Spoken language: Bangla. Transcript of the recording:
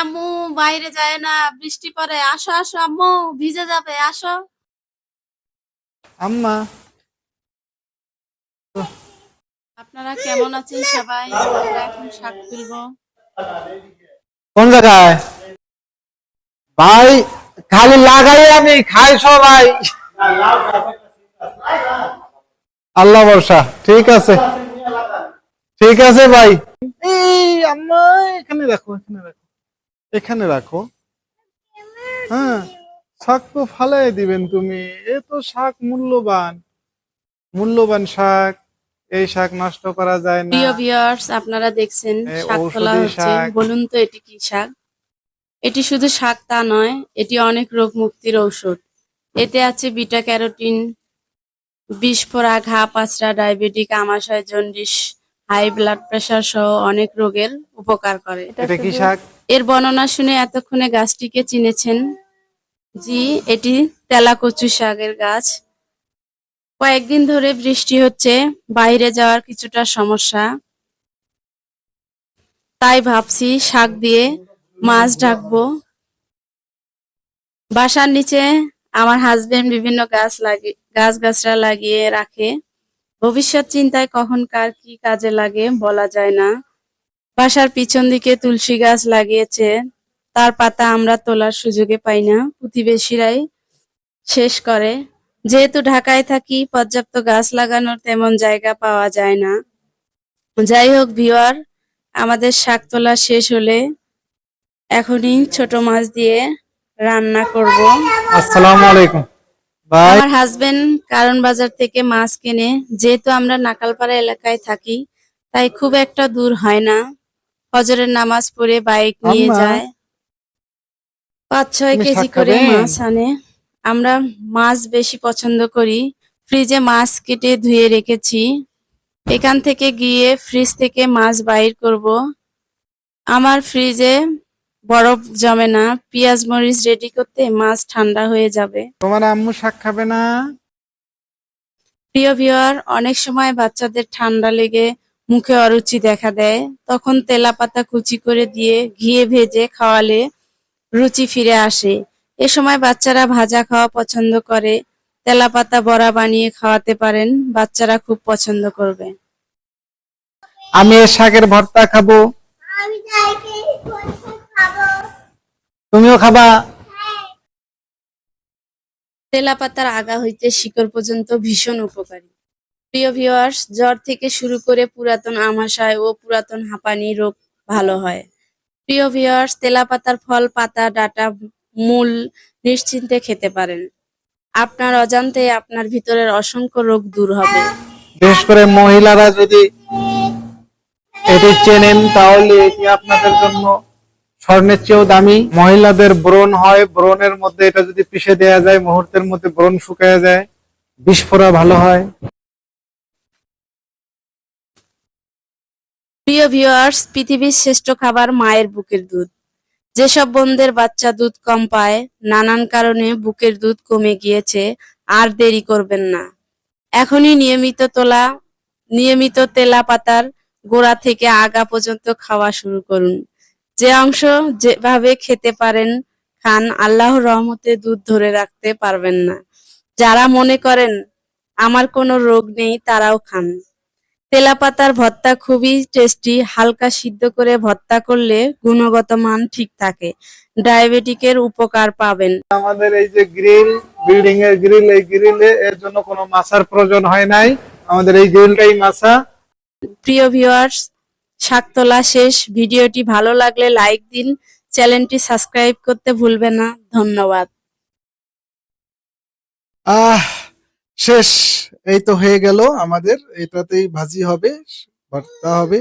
আম্মু বাইরে যায় না বৃষ্টি পড়ে আসো আসো আম্মু ভিজে যাবে আসো। আম্মা। আপনারা কেমন আছেন সবাই? আমরা এখন শাক তুলবো। কোন জায়গায়? ভাই খালি লাগাই আমি খাই সবাই। আল্লাহ বর্ষা ঠিক আছে। ঠিক আছে ভাই। এই আম্মা এখানে রাখো এখানে রাখো এখানে রাখো। হ্যাঁ শাক তো ফালাই দিবেন তুমি। এ তো শাক মূল্যবান। মূল্যবান শাক। এই শাক নষ্ট করা যায় না। প্রিয় ভিউয়ার্স আপনারা দেখছেন শাক তোলা হচ্ছে। বলুন তো এটি কি শাক? এটি শুধু শাক তা নয় এটি অনেক রোগ মুক্তির ঔষধ। এতে আছে বিটা ক্যারোটিন বিস্ফোরা ঘা পাঁচড়া ডায়াবেটিক আমাশয় জন্ডিস হাই ব্লাড প্রেশার সহ অনেক রোগের উপকার করে। এটা কি শাক? এর বর্ণনা শুনে এতক্ষণে গাছটিকে চিনেছেন। জি, এটি তেলাকচু শাকের গাছ। কয়েকদিন ধরে বৃষ্টি হচ্ছে, বাইরে যাওয়ার কিছুটা সমস্যা। তাই ভাবছি শাক দিয়ে মাছ ঢাকবো। বাসার নিচে আমার হাজবেন্ড বিভিন্ন গাছ লাগিয়ে গাছ গাছরা লাগিয়ে রাখে। ভবিষ্যৎ চিন্তায় কখন কার কি কাজে লাগে বলা যায় না। বাসার পিছন দিকে তুলসী গাছ লাগিয়েছে। তার পাতা আমরা তোলার সুযোগে পাই না। প্রতিবেশীরাই শেষ করে। যেহেতু ঢাকায় থাকি পর্যাপ্ত গাছ লাগানোর তেমন জায়গা পাওয়া যায় না। যাই হোক ভিওয়ার আমাদের শাক তোলা শেষ হলে এখনই ছোট মাছ দিয়ে রান্না করব। আসসালামু আলাইকুম। আমার হাজবেন্ড কারণ বাজার থেকে মাছ কিনে। যেহেতু আমরা নাকালপাড়া এলাকায় থাকি তাই খুব একটা দূর হয় না। ফজরের নামাজ পড়ে বাইক নিয়ে যায়। পাঁচ ছয় কেজি করে মাছ আনে। আমরা মাছ বেশি পছন্দ করি। ফ্রিজে মাছ কেটে ধুয়ে রেখেছি। এখান থেকে গিয়ে ফ্রিজ থেকে মাছ বাইর করব। আমার ফ্রিজে বরফ জমে না। পেঁয়াজ মরিচ রেডি করতে মাছ ঠান্ডা হয়ে যাবে। তোমার আম্মু শাক খাবে না? প্রিয় ভিউয়ার অনেক সময় বাচ্চাদের ঠান্ডা লেগে মুখে অরুচি দেখা দেয়। তখন তেলা পাতা কুচি করে দিয়ে ঘিয়ে ভেজে খাওয়ালে রুচি ফিরে আসে। এ সময় বাচ্চারা ভাজা খাওয়া পছন্দ করে। তেলা পাতা বড়া বানিয়ে খাওয়াতে পারেন। বাচ্চারা খুব পছন্দ করবে। আমি শাকের ভর্তা খাব। তুমিও খাবা? তেলা পাতার আগা হইতে শিকড় পর্যন্ত ভীষণ উপকারী। প্রিয় ভিউয়ার্স জ্বর থেকে শুরু করে পুরাতন আমাশয় ও পুরাতন হাঁপানি রোগ ভালো হয়। প্রিয় ভিউয়ার্স তেলাপাতার ফল, পাতা, ডাটা, মূল নিশ্চিন্তে খেতে পারেন। আপনার অজান্তে আপনার ভিতরের অসংখ্য রোগ দূর হবে। বিশেষ করে মহিলারা যদি এটি চেনেন, তাহলে এটি আপনাদের জন্য স্বর্ণের চেয়েও দামি। মহিলাদের ব্রণ হয়, ব্রণের মধ্যে এটা যদি পিষে দেওয়া যায়, মুহূর্তের মধ্যে ব্রণ শুকায় যায়, বিস্ফোরা ভালো হয়। প্রিয় ভিউয়ার্স পৃথিবীর শ্রেষ্ঠ খাবার মায়ের বুকের দুধ। যেসব বোনদের বাচ্চা দুধ কম পায়, নানান কারণে বুকের দুধ কমে গিয়েছে, আর দেরি করবেন না। এখনই নিয়মিত তোলা, নিয়মিত তেলা পাতার গোড়া থেকে আগা পর্যন্ত খাওয়া শুরু করুন। যে অংশ যেভাবে খেতে পারেন, খান আল্লাহর রহমতে দুধ ধরে রাখতে পারবেন না। যারা মনে করেন, আমার কোনো রোগ নেই, তারাও খান। তেলাপাতার ভর্তা খুবই টেস্টি হালকা সিদ্ধ করে ভর্তা করলে গুণগত মান ঠিক থাকে। ডায়াবেটিকের উপকার পাবেন। আমাদের এই যে গ্রিল বিল্ডিং এর গ্রিল এই গ্রিলে এর জন্য কোনো মাছার প্রয়োজন হয় নাই। আমাদের এই গ্রিলটাই মাছা। প্রিয় ভিউয়ার্স শাক তোলা শেষ। ভিডিওটি ভালো লাগলে লাইক দিন। চ্যানেলটি সাবস্ক্রাইব করতে ভুলবেন না। ধন্যবাদ। আহ শেষ এই তো হয়ে গেল আমাদের এটাতেই ভাজি হবে ভর্তা হবে।